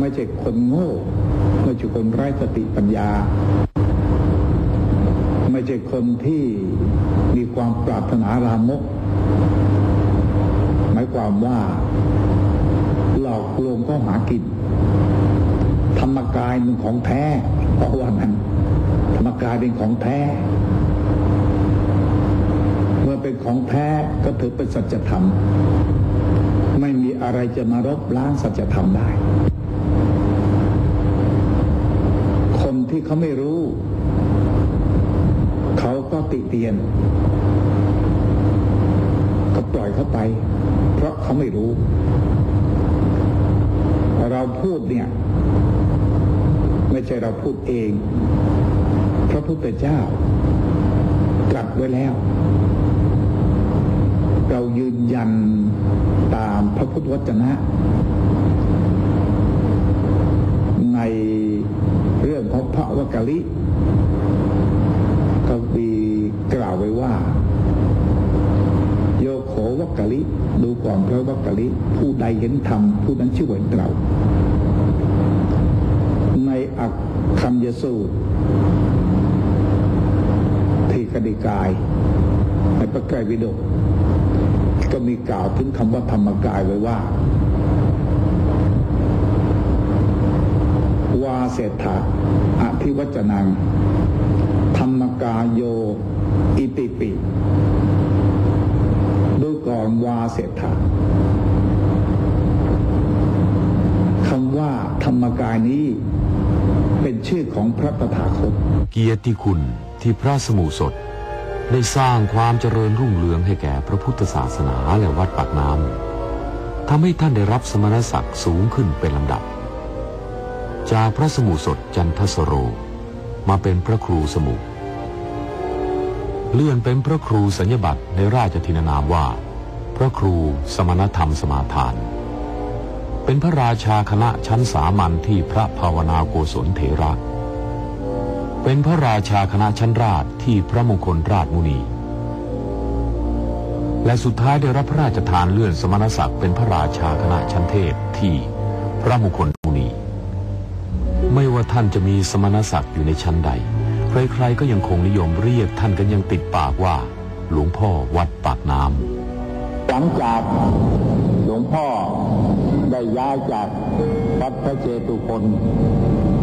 ไม่ใช่คนโง่ ไม่ใช่คนไร้สติปัญญา ไม่ใช่คนที่มีความปรารถนารามก หมายความว่าหลอกลวงก็หากิน ธรรมกายเป็นของแท้เพราะว่านั้นธรรมกายเป็นของแท้เมื่อเป็นของแท้ก็ถือเป็นสัจธรรม ไม่มีอะไรจะมารบล้างสัจธรรมได้ คน ที่เขาไม่รู้ เขาก็ติเตียน ก็ปล่อยเขาไป เพราะเขาไม่รู้ เราพูดเนี่ย ไม่ใช่เราพูดเอง พระพุทธเจ้าตรัสไว้แล้ว เรายืนยันตามพระพุทธวจนะ ในเรื่องของ พระวกกะลิก็มีกล่าวไว้ว่า โยโขวกกะลิดูก่อนพระวกกะลิผู้ใดเห็นธรรมผู้นั้นชื่อว่าเห็นเราในอักคัมยสูตรทีคณิกาย ในพระไตรปิฎกก็มีกล่าวถึงคำว่าธรรมกายไว้ว่า วาเศรษฐะอภิวัจนัง ธรรมกายโย อิติปิดูก่อนวาเศรษฐะคำว่าธรรมกายนี้ เป็นชื่อของพระตถาคต เกียรติคุณที่พระสมุสดได้สร้างความเจริญรุ่งเรืองให้แก่พระพุทธศาสนาและวัดปากน้ำทำให้ท่านได้รับสมณศักดิ์สูงขึ้นเป็นลำดับ จากพระสมุสดจันทสโร มาเป็นพระครูสมุ เลื่อนเป็นพระครูสัญญบัตรในราชทินานามว่า พระครูสมณธรรมสมาทาน เป็นพระราชาคณะชั้นสามัญที่พระภาวนาโกศลเถระ เป็นพระราชาคณะชั้นราชที่พระมงคลราชมุนี และสุดท้ายได้รับพระราชทานเลื่อนสมณศักดิ์เป็นพระราชาคณะชั้นเทพที่พระมงคล ท่านจะมีสมณศักดิ์อยู่ในชั้นใด ใครๆก็ยังคงนิยมเรียกท่านกันยังติดปากว่า หลวงพ่อวัดปากน้ำหลังจากหลวงพ่อได้ย้ายจากวัดพระเจตุพน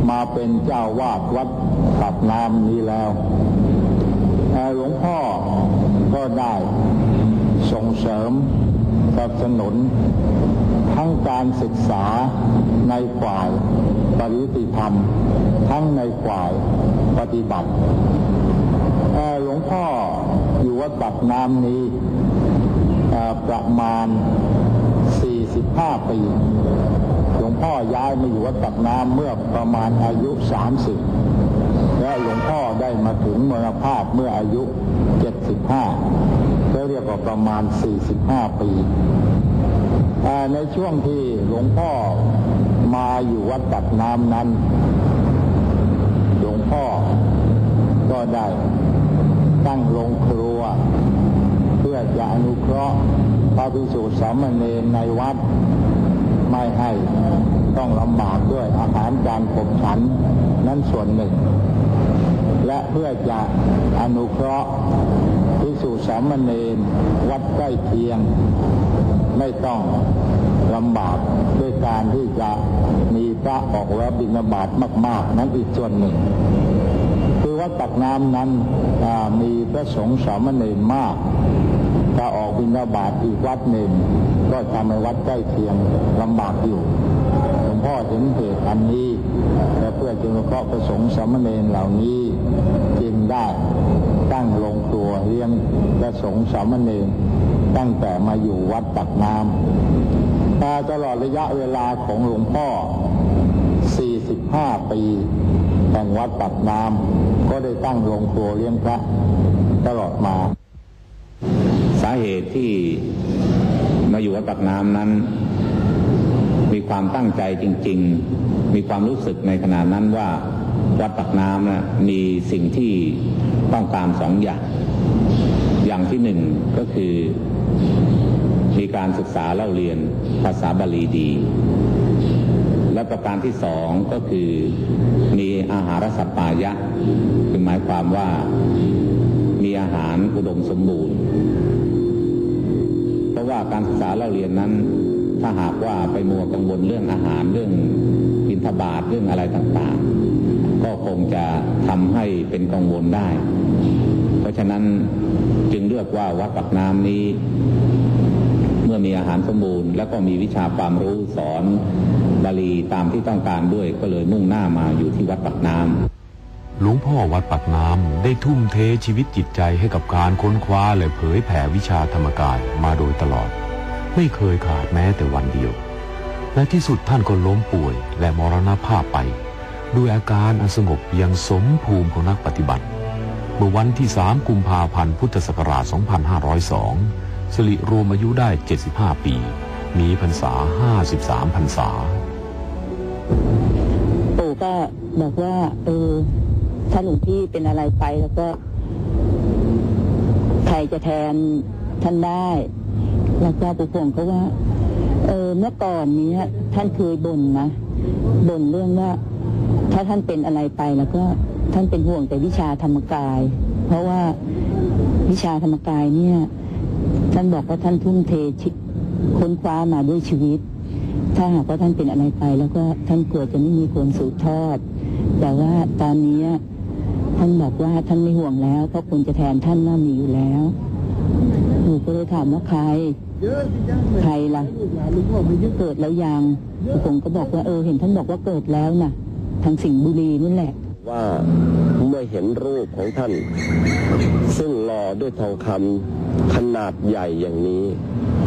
มาเป็นเจ้าวาดวัดปากน้ำนี้แล้วหลวงพ่อก็ได้ส่งเสริมสนับสนุนทั้งการศึกษาในฝ่าย ปริยัติธรรม ทั้งในฝ่ายปฏิบัติเอ่อหลวงพ่ออยู่วัดปากน้ำนี้ประมาณ 45 ปี หลวงพ่อย้ายมาอยู่วัดปักน้ำเมื่อประมาณอายุ 30 และหลวงพ่อได้มาถึงมรณภาพเมื่ออายุ 75ก็เรียกว่าประมาณ 45 ปี ในช่วงที่หลวงพ่อ มาอยู่วัดปักน้ำนั้น หลวงพ่อก็ได้ตั้งโรงครัว เพื่อจะอนุเคราะห์พระภิกษุสามเณรในวัด ไม่ให้ต้องลำบากด้วยอาหารการขบฉันนั้นส่วนหนึ่ง และเพื่อจะอนุเคราะห์ ษุสามเณรวัดใกล้เคียง ไม่ต้องลำบากด้วยการที่จะมีพระออกรับบิณบาตมาก ๆ นั้นอีกส่วนหนึ่ง คือวัดตักน้ำนั้นมีพระสงฆ์สามเณรมากถ้าออกบิณฑบาตอีกวัดหนึ่ง ก็ทำให้วัดใกล้เคียงลำบากอยู่หลวงพ่อเห็นเหตุอันนี้ และเพื่อจะนุเคราะห์ประสงค์สามเณรเหล่านี้จึงได้ตั้งโรงครัวเลี้ยงประสงค์สามเณรตั้งแต่มาอยู่วัดตักน้ำแต่ตลอดระยะเวลาของหลวงพ่อ 45 ปีแห่งวัดปักน้ำก็ได้ตั้งโรงครัวเลี้ยงพระตลอดมา สาเหตุที่มาอยู่วัดปากน้ำนั้น ความตั้งใจจริง ๆ มีความรู้สึกในขณะนั้นว่าวัดปากน้ำนะมีสิ่งที่ต้องการสองอย่าง อย่างที่หนึ่งก็คือ มีการศึกษาเล่าเรียนภาษาบาลีดี และประการที่สองก็คือมีอาหารสัปปายะคือหมายความว่ามีอาหารอุดมสมบูรณ์ เพราะว่าการศึกษาเล่าเรียนนั้น ถ้าหากว่าไปมัวกังวลเรื่องอาหารเรื่องบินทบาทเรื่องอะไรต่างๆ ก็คงจะทำให้เป็นกังวลได้ เพราะฉะนั้นจึงเลือกว่าวัดปักน้ำนี้ เมื่อมีอาหารสมบูรณ์ แล้วก็มีวิชาความรู้สอนบาลีตามที่ต้องการด้วยก็เลยมุ่งหน้ามาอยู่ที่วัดปักน้ำหลวงพ่อวัดปากน้ำได้ทุ่มเทชีวิตจิตใจให้กับการค้นคว้าและเผยแผ่วิชาธรรมกายมาโดยตลอด ไม่เคยขาดแม้แต่วันเดียว และที่สุดท่านก็ล้มป่วยและมรณภาพไป ด้วยอาการอันสงบย่างสมภูมิของนักปฏิบัติ เมื่อวันที่3กุมภาพันธ์พุทธศักราช 2502 สิริรวมอายุได้ 75 ปี มีพรรษา 53 พรรษา ปู่ก็บอกว่าเออถ้าหลวงพี่เป็นอะไรไปแล้วก็ ใครจะแทนท่านได้ แล้วก็ปู่พงก็ว่า เออเมื่อก่อนนี้ท่านเคยบ่นนะบ่นเรื่องว่า ถ้าท่านเป็นอะไรไปแล้วก็ท่านเป็นห่วงแต่วิชาธรรมกาย เพราะว่าวิชาธรรมกายเนี่ย ท่านบอกว่าท่านทุ่มเทชิค้นคว้ามาด้วยชีวิต ถ้าหากว่าท่านเป็นอะไรไป แล้วก็ท่านกลัวจะไม่มีคนสืบทอด แต่ว่าตอนนี้ท่านบอกว่าท่านไม่ห่วงแล้วเพราะคนจะแทนท่านน่ามีอยู่แล้ว หนูก็เลยถามว่าใคร ใครล่ะ เกิดแล้วยังผมก็บอกว่าเออเห็นท่านบอกว่าเกิดแล้วนะทางสิงห์บุรีนั่นแหละ ว่าเมื่อเห็นรูปของท่าน ซึ่งหล่อด้วยทองคำขนาดใหญ่อย่างนี้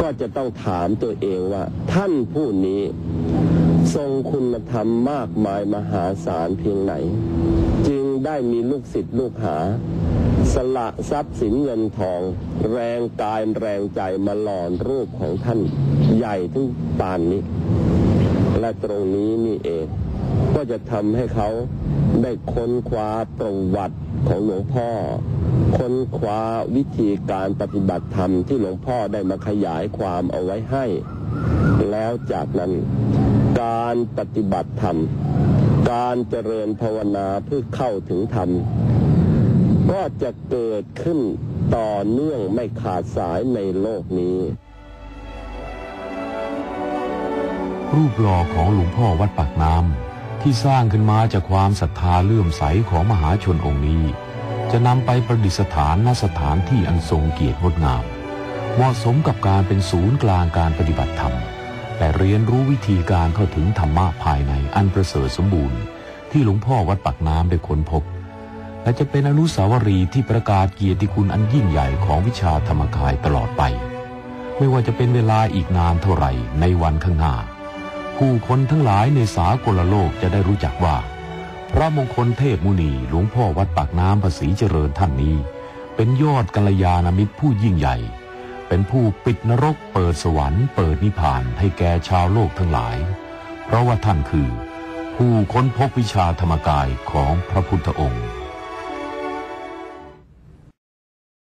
ก็จะต้องถามตัวเองว่า ท่านผู้นี้ทรงคุณธรรมมากมายมหาศาลเพียงไหน จึงได้มีลูกศิษย์ลูกหา สละทรัพย์สินเงินทอง แรงกายแรงใจมาหล่อรูปของท่านใหญ่ถึงปานนี้ และตรงนี้นี่เอง ก็จะทำให้เขาได้ค้นคว้าประวัติของหลวงพ่อ ค้นคว้าวิธีการปฏิบัติธรรมที่หลวงพ่อได้มาขยายความเอาไว้ให้ แล้วจากนั้นการปฏิบัติธรรม การเจริญภาวนาเพื่อเข้าถึงธรรม ก็จะเกิดขึ้นต่อเนื่องไม่ขาดสายในโลกนี้ รูปหล่อของหลวงพ่อวัดปากน้ำที่สร้างขึ้นมาจากความศรัทธาเลื่อมใสของมหาชนองค์นี้ จะนำไปประดิษฐานณสถานที่อันทรงเกียรติงดงาม เหมาะสมกับการเป็นศูนย์กลางการปฏิบัติธรรมและเรียนรู้วิธีการเข้าถึงธรรมะภายในอันประเสริฐสมบูรณ์ ที่หลวงพ่อวัดปากน้ำได้ค้นพบ และจะเป็นอนุสาวรีย์ที่ประกาศเกียรติคุณอันยิ่งใหญ่ของวิชาธรรมกายตลอดไป ไม่ว่าจะเป็นเวลาอีกนานเท่าไหร่ในวันข้างหน้า ผู้คนทั้งหลายในสากลโลกจะได้รู้จักว่า พระมงคลเทพมุนีหลวงพ่อวัดปากน้ำภาษีเจริญท่านนี้ เป็นยอดกัลยาณมิตรผู้ยิ่งใหญ่ เป็นผู้ปิดนรกเปิดสวรรค์เปิดนิพพานให้แก่ชาวโลกทั้งหลาย เพราะว่าท่านคือ ผู้ค้นพบวิชาธรรมกายของพระพุทธองค์